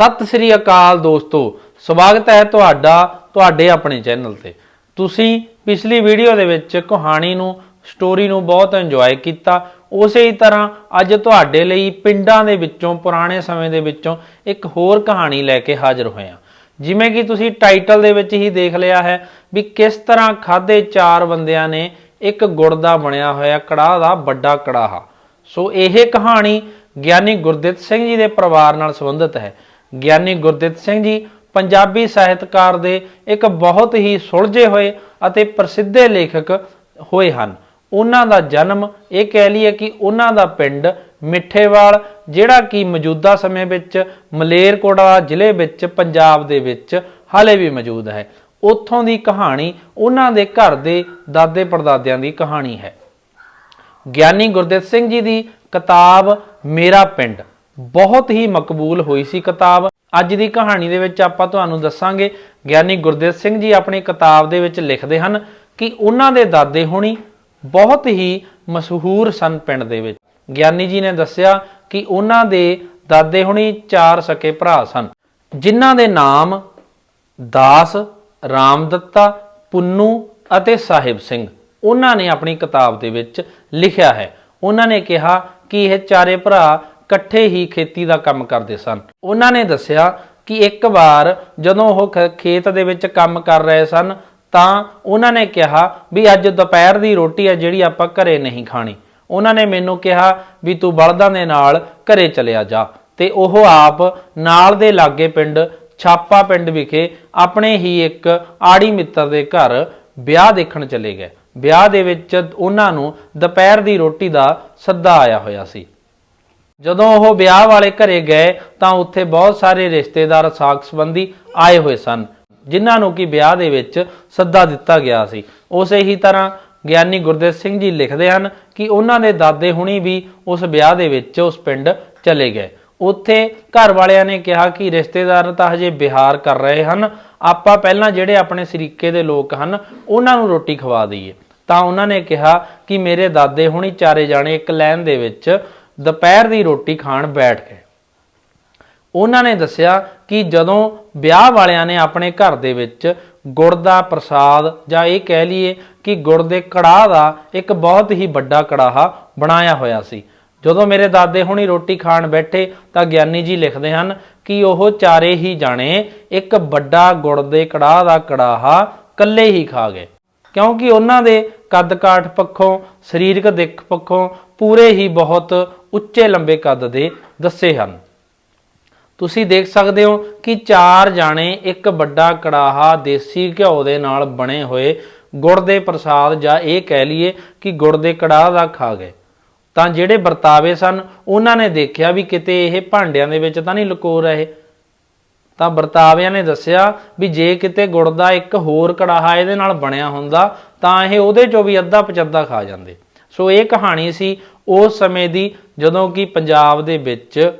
ਸਤਿ ਸ੍ਰੀ ਅਕਾਲ ਦੋਸਤੋ, ਸਵਾਗਤ ਹੈ ਤੁਹਾਡਾ, ਤੁਹਾਡੇ ਆਪਣੇ ਚੈਨਲ ਤੇ। ਤੁਸੀਂ ਪਿਛਲੀ ਵੀਡੀਓ ਦੇ ਵਿੱਚ ਕਹਾਣੀ ਨੂੰ ਸਟੋਰੀ ਨੂੰ ਬਹੁਤ ਇੰਜੋਏ ਕੀਤਾ। ਉਸੇ ਹੀ ਤਰ੍ਹਾਂ ਅੱਜ ਤੁਹਾਡੇ ਲਈ ਪਿੰਡਾਂ ਦੇ ਵਿੱਚੋਂ, ਪੁਰਾਣੇ ਸਮੇਂ ਦੇ ਵਿੱਚੋਂ ਇੱਕ ਹੋਰ ਕਹਾਣੀ ਲੈ ਕੇ ਹਾਜ਼ਰ ਹੋਏ ਹਾਂ। ਜਿਵੇਂ ਕਿ ਤੁਸੀਂ ਟਾਈਟਲ ਦੇ ਵਿੱਚ ਹੀ ਦੇਖ ਲਿਆ ਹੈ ਵੀ ਕਿਸ ਤਰ੍ਹਾਂ ਖਾਦੇ ਚਾਰ ਬੰਦਿਆਂ ਨੇ ਇੱਕ ਗੁੜ ਦਾ ਬਣਿਆ ਹੋਇਆ ਕੜਾਹ ਦਾ ਵੱਡਾ ਕੜਾਹਾ। ਸੋ ਇਹ ਕਹਾਣੀ ਗਿਆਨੀ ਗੁਰਦਿੱਤ ਸਿੰਘ ਜੀ ਦੇ ਪਰਿਵਾਰ ਨਾਲ ਸੰਬੰਧਿਤ ਹੈ। ਗਿਆਨੀ ਗੁਰਦਿੱਤ ਸਿੰਘ ਜੀ ਪੰਜਾਬੀ ਸਾਹਿਤਕਾਰ ਦੇ ਇੱਕ ਬਹੁਤ ਹੀ ਸੁਲਝੇ ਹੋਏ ਅਤੇ ਪ੍ਰਸਿੱਧੇ ਲੇਖਕ ਹੋਏ ਹਨ। ਉਹਨਾਂ ਦਾ ਜਨਮ ਇਹ ਕਹਿ ਲਈਏ ਕਿ ਉਹਨਾਂ ਦਾ ਪਿੰਡ ਮਿੱਠੇਵਾਲ, ਜਿਹੜਾ ਕਿ ਮੌਜੂਦਾ ਸਮੇਂ ਵਿੱਚ ਮਲੇਰਕੋਟਲਾ ਜ਼ਿਲ੍ਹੇ ਵਿੱਚ ਪੰਜਾਬ ਦੇ ਵਿੱਚ ਹਾਲੇ ਵੀ ਮੌਜੂਦ ਹੈ। ਉੱਥੋਂ ਦੀ ਕਹਾਣੀ ਉਹਨਾਂ ਦੇ ਘਰ ਦੇ ਦਾਦੇ ਪੜਦਾਦਿਆਂ ਦੀ ਕਹਾਣੀ ਹੈ। ਗਿਆਨੀ ਗੁਰਦਿੱਤ ਸਿੰਘ ਜੀ ਦੀ ਕਿਤਾਬ ਮੇਰਾ ਪਿੰਡ ਬਹੁਤ ਹੀ ਮਕਬੂਲ ਹੋਈ ਸੀ ਕਿਤਾਬ। ਅੱਜ ਦੀ ਕਹਾਣੀ ਦੇ ਵਿੱਚ ਆਪਾਂ ਤੁਹਾਨੂੰ ਦੱਸਾਂਗੇ, ਗਿਆਨੀ ਗੁਰਦਿੱਤ ਸਿੰਘ ਜੀ ਆਪਣੀ ਕਿਤਾਬ ਦੇ ਵਿੱਚ ਲਿਖਦੇ ਹਨ ਕਿ ਉਹਨਾਂ ਦੇ ਦਾਦੇ ਹੋਣੀ ਬਹੁਤ ਹੀ ਮਸ਼ਹੂਰ ਸਨ ਪਿੰਡ ਦੇ ਵਿੱਚ। ਗਿਆਨੀ ਜੀ ਨੇ ਦੱਸਿਆ ਕਿ ਉਹਨਾਂ ਦੇ ਦਾਦੇ ਹੁਣੀ ਚਾਰ ਸਕੇ ਭਰਾ ਸਨ, ਜਿਨ੍ਹਾਂ ਦੇ ਨਾਮ ਦਾਸ, ਰਾਮਦੱਤਾ, ਪੁੰਨੂ ਅਤੇ ਸਾਹਿਬ ਸਿੰਘ। ਉਹਨਾਂ ਨੇ ਆਪਣੀ ਕਿਤਾਬ ਦੇ ਵਿੱਚ ਲਿਖਿਆ ਹੈ। ਉਹਨਾਂ ਨੇ ਕਿਹਾ ਕਿ ਇਹ ਚਾਰੇ ਭਰਾ ਇਕੱਠੇ ਹੀ ਖੇਤੀ ਦਾ ਕੰਮ ਕਰਦੇ ਸਨ। ਉਹਨਾਂ ਨੇ ਦੱਸਿਆ ਕਿ ਇੱਕ ਵਾਰ ਜਦੋਂ ਉਹ ਖ- ਖੇਤ ਦੇ ਵਿੱਚ ਕੰਮ ਕਰ ਰਹੇ ਸਨ, ਤਾਂ ਉਹਨਾਂ ਨੇ ਕਿਹਾ ਵੀ ਅੱਜ ਦੁਪਹਿਰ ਦੀ ਰੋਟੀ ਹੈ ਜਿਹੜੀ ਆਪਾਂ ਘਰੇ ਨਹੀਂ ਖਾਣੀ। ਉਹਨਾਂ ਨੇ ਮੈਨੂੰ ਕਿਹਾ ਵੀ ਤੂੰ ਬਲਦਾਂ ਦੇ ਨਾਲ ਘਰੇ ਚਲਿਆ ਜਾ। ਤੇ ਉਹ ਆਪ ਨਾਲ ਦੇ ਲਾਗੇ ਪਿੰਡ ਛਾਪਾ ਪਿੰਡ ਵਿਖੇ ਆਪਣੇ ਹੀ ਇੱਕ ਆੜੀ ਮਿੱਤਰ ਦੇ ਘਰ ਵਿਆਹ ਦੇਖਣ ਚਲੇ ਗਏ। ਵਿਆਹ ਦੇ ਵਿੱਚ ਉਹਨਾਂ ਨੂੰ ਦੁਪਹਿਰ ਦੀ ਰੋਟੀ ਦਾ ਸੱਦਾ ਆਇਆ ਹੋਇਆ ਸੀ। ਜਦੋਂ ਉਹ ਵਿਆਹ ਵਾਲੇ ਘਰੇ ਗਏ ਤਾਂ ਉੱਥੇ ਬਹੁਤ ਸਾਰੇ ਰਿਸ਼ਤੇਦਾਰ ਸਾਕ ਸੰਬੰਧੀ ਆਏ ਹੋਏ ਸਨ, ਜਿਨ੍ਹਾਂ ਨੂੰ ਕਿ ਵਿਆਹ ਦੇ ਵਿੱਚ ਸੱਦਾ ਦਿੱਤਾ ਗਿਆ ਸੀ। ਉਸੇ ਹੀ ਤਰ੍ਹਾਂ ਗਿਆਨੀ ਗੁਰਦੇਵ ਸਿੰਘ ਜੀ ਲਿਖਦੇ ਹਨ ਕਿ ਉਹਨਾਂ ਦੇ ਦਾਦੇ ਹੁਣੀ ਵੀ ਉਸ ਵਿਆਹ ਦੇ ਵਿੱਚ ਉਸ ਪਿੰਡ ਚਲੇ ਗਏ। ਉੱਥੇ ਘਰ ਵਾਲਿਆਂ ਨੇ ਕਿਹਾ ਕਿ ਰਿਸ਼ਤੇਦਾਰ ਤਾਂ ਹਜੇ ਵਿਹਾਰ ਕਰ ਰਹੇ ਹਨ, ਆਪਾਂ ਪਹਿਲਾਂ ਜਿਹੜੇ ਆਪਣੇ ਸਰੀਕੇ ਦੇ ਲੋਕ ਹਨ, ਉਹਨਾਂ ਨੂੰ ਰੋਟੀ ਖਵਾ ਦਈਏ। ਤਾਂ ਉਹਨਾਂ ਨੇ ਕਿਹਾ ਕਿ ਮੇਰੇ ਦਾਦੇ ਹੁਣੀ ਚਾਰੇ ਜਾਣੇ ਇੱਕ ਲਾਈਨ ਦੇ ਵਿੱਚ ਦੁਪਹਿਰ ਦੀ ਰੋਟੀ ਖਾਣ ਬੈਠ ਗਏ। ਉਹਨਾਂ ਨੇ ਦੱਸਿਆ ਕਿ ਜਦੋਂ ਵਿਆਹ ਵਾਲਿਆਂ ਨੇ ਆਪਣੇ ਘਰ ਦੇ ਵਿੱਚ ਗੁੜ ਦਾ ਪ੍ਰਸਾਦ ਜਾਂ ਇਹ ਕਹਿ ਲਈਏ ਕਿ ਗੁੜ ਦੇ ਕੜਾਹ ਦਾ ਇੱਕ ਬਹੁਤ ਹੀ ਵੱਡਾ ਕੜਾਹਾ ਬਣਾਇਆ ਹੋਇਆ ਸੀ। ਜਦੋਂ ਮੇਰੇ ਦਾਦੇ ਹੁਣੀ ਰੋਟੀ ਖਾਣ ਬੈਠੇ ਤਾਂ ਗਿਆਨੀ ਜੀ ਲਿਖਦੇ ਹਨ ਕਿ ਉਹ ਚਾਰੇ ਹੀ ਜਾਣੇ ਇੱਕ ਵੱਡਾ ਗੁੜ ਦੇ ਕੜਾਹ ਦਾ ਕੜਾਹਾ ਇਕੱਲੇ ਹੀ ਖਾ ਗਏ। ਕਿਉਂਕਿ ਉਹਨਾਂ ਦੇ ਕੱਦ ਕਾਠ ਪੱਖੋਂ, ਸਰੀਰਕ ਦਿੱਖ ਪੱਖੋਂ ਪੂਰੇ ਹੀ ਬਹੁਤ ਉੱਚੇ ਲੰਬੇ ਕੱਦ ਦੇ ਦੱਸੇ ਹਨ। ਤੁਸੀਂ ਦੇਖ ਸਕਦੇ ਹੋ ਕਿ ਚਾਰ ਜਾਣੇ ਇੱਕ ਵੱਡਾ ਕੜਾਹਾ ਦੇਸੀ ਘਿਓ ਦੇ ਨਾਲ ਬਣੇ ਹੋਏ ਗੁੜ ਦੇ ਪ੍ਰਸਾਦ ਜਾਂ ਇਹ ਕਹਿ ਲਈਏ ਕਿ ਗੁੜ ਦੇ ਕੜਾਹ ਦਾ ਖਾ ਗਏ। ਤਾਂ ਜਿਹੜੇ ਵਰਤਾਵੇ ਸਨ, ਉਹਨਾਂ ਨੇ ਦੇਖਿਆ ਵੀ ਕਿਤੇ ਇਹ ਭਾਂਡਿਆਂ ਦੇ ਵਿੱਚ ਤਾਂ ਨਹੀਂ ਲੁਕੋ ਰਹੇ। ਤਾਂ ਵਰਤਾਵਿਆਂ ਨੇ ਦੱਸਿਆ ਵੀ ਜੇ ਕਿਤੇ ਗੁੜ ਦਾ ਇੱਕ ਹੋਰ ਕੜਾਹਾ ਇਹਦੇ ਨਾਲ ਬਣਿਆ ਹੁੰਦਾ, ਤਾਂ ਇਹ ਉਹਦੇ ਚੋਂ ਵੀ ਅੱਧਾ ਪਚੱਧਾ ਖਾ ਜਾਂਦੇ। ਸੋ ਇਹ ਕਹਾਣੀ ਸੀ ਉਸ ਸਮੇਂ ਦੀ, ਜਦੋਂ ਕਿ ਪੰਜਾਬ ਦੇ ਵਿੱਚ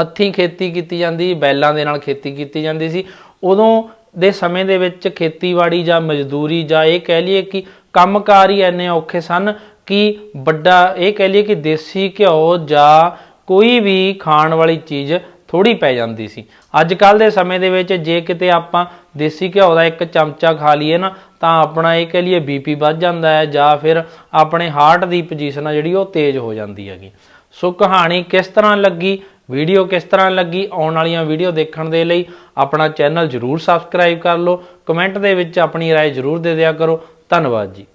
ਹੱਥੀਂ ਖੇਤੀ ਕੀਤੀ ਜਾਂਦੀ, ਬੈਲਾਂ ਦੇ ਨਾਲ ਖੇਤੀ ਕੀਤੀ ਜਾਂਦੀ ਸੀ। ਉਦੋਂ ਦੇ ਸਮੇਂ ਦੇ ਵਿੱਚ ਖੇਤੀਬਾੜੀ ਜਾਂ ਮਜ਼ਦੂਰੀ ਜਾਂ ਇਹ ਕਹਿ ਲਈਏ ਕਿ ਕੰਮਕਾਰ ਹੀ ਇੰਨੇ ਔਖੇ ਸਨ ਕਿ ਵੱਡਾ, ਇਹ ਕਹਿ ਲਈਏ ਕਿ ਦੇਸੀ ਘਿਓ ਜਾਂ ਕੋਈ ਵੀ ਖਾਣ ਵਾਲੀ ਚੀਜ਼ ਥੋੜੀ ਪੈ ਜਾਂਦੀ ਸੀ। ਅੱਜ ਕੱਲ ਦੇ ਸਮੇਂ ਦੇ ਵਿੱਚ ਜੇ ਕਿਤੇ ਆਪਾਂ ਦੇਸੀ ਘਿਓ ਦਾ ਇੱਕ ਚਮਚਾ ਖਾ ਲਈਏ ਨਾ ਤਾਂ ਆਪਣਾ ਇਹ ਕਹਿ ਲਈਏ ਬੀਪੀ ਵੱਧ ਜਾਂਦਾ ਹੈ ਜਾਂ ਫਿਰ ਆਪਣੇ ਹਾਰਟ ਦੀ ਪੋਜੀਸ਼ਨ ਆ ਜਿਹੜੀ ਉਹ ਤੇਜ਼ ਹੋ ਜਾਂਦੀ ਹੈਗੀ ਸੋ ਕਹਾਣੀ ਕਿਸ ਤਰ੍ਹਾਂ ਲੱਗੀ ਵੀਡੀਓ ਕਿਸ ਤਰ੍ਹਾਂ ਲੱਗੀ ਆਉਣ ਵਾਲੀਆਂ ਵੀਡੀਓ ਦੇਖਣ ਦੇ ਲਈ ਆਪਣਾ ਚੈਨਲ ਜਰੂਰ ਸਬਸਕ੍ਰਾਈਬ ਕਰ ਲਓ ਕਮੈਂਟ ਦੇ ਵਿੱਚ ਆਪਣੀ رائے ਜਰੂਰ ਦੇ ਦਿਆ ਕਰੋ ਧੰਨਵਾਦ ਜੀ